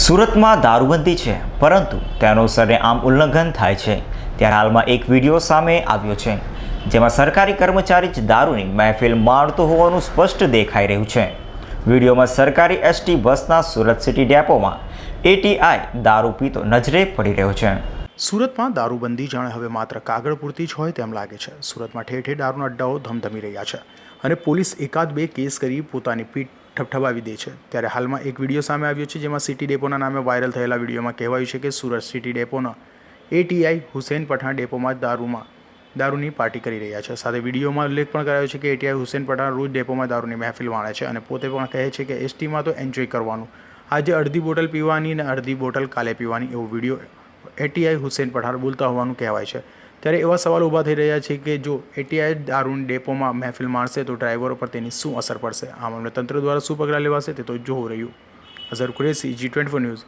સુરતમાં દારૂબંધી છે, પરંતુ તેનો સરેઆમ ઉલ્લંઘન થાય છે. ત્યારે હાલમાં એક વીડિયો સામે આવ્યો છે, જેમાં સરકારી કર્મચારી જ દારૂની મહેફિલ માણતો હોવાનું સ્પષ્ટ દેખાઈ રહ્યું છે. વિડીયોમાં સરકારી એસટી બસના સુરત સિટી ડેપોમાં એટીઆઈ દારૂ પીતો નજરે પડી રહ્યો છે. સુરતમાં દારૂબંધી જાણે હવે માત્ર કાગળ પૂરતી જ હોય તેમ લાગે છે. સુરતમાં ઠેર ઠેર દારૂના અડ્ડાઓ ધમધમી રહ્યા છે અને પોલીસ એકાદ બે કેસ કરી પોતાની પીઠ ઠપઠપાવી દે છે. ત્યારે હાલમાં એક વીડિયો સામે આવ્યો છે જેમાં સિટી ડેપોના નામે વાયરલ થયેલા વિડીયોમાં કહેવાયું છે કે સુરત સિટી ડેપોના એટીઆઈ હુસેન પઠાણ ડેપોમાં દારૂમાં, દારૂની પાર્ટી કરી રહ્યા છે. સાથે વિડીયોમાં ઉલ્લેખ પણ કરાયો છે કે એટીઆઈ હુસેન પઠાણ રોજ ડેપોમાં દારૂની મહેફિલ માણે છે અને પોતે પણ કહે છે કે એસટીમાં તો એન્જોય કરવાનું. આજે અડધી બોટલ પીવાની અને અડધી બોટલ કાલે પીવાની એવો વીડિયો એટીઆઈ હુસેન પઠાણ બોલતા હોવાનું કહેવાય છે. ત્યારે એવા સવાલ ઊભા થઈ રહ્યા છે કે જો એટીઆઈ દારૂની ડેપોમાં મહેફિલ માણશે તો ડ્રાઈવરો પર તેની શું અસર પડશે? આ મામલે તંત્ર દ્વારા શું પગલાં લેવાશે તે તો જોવું રહ્યું. Azhar Qureshi ji twenty news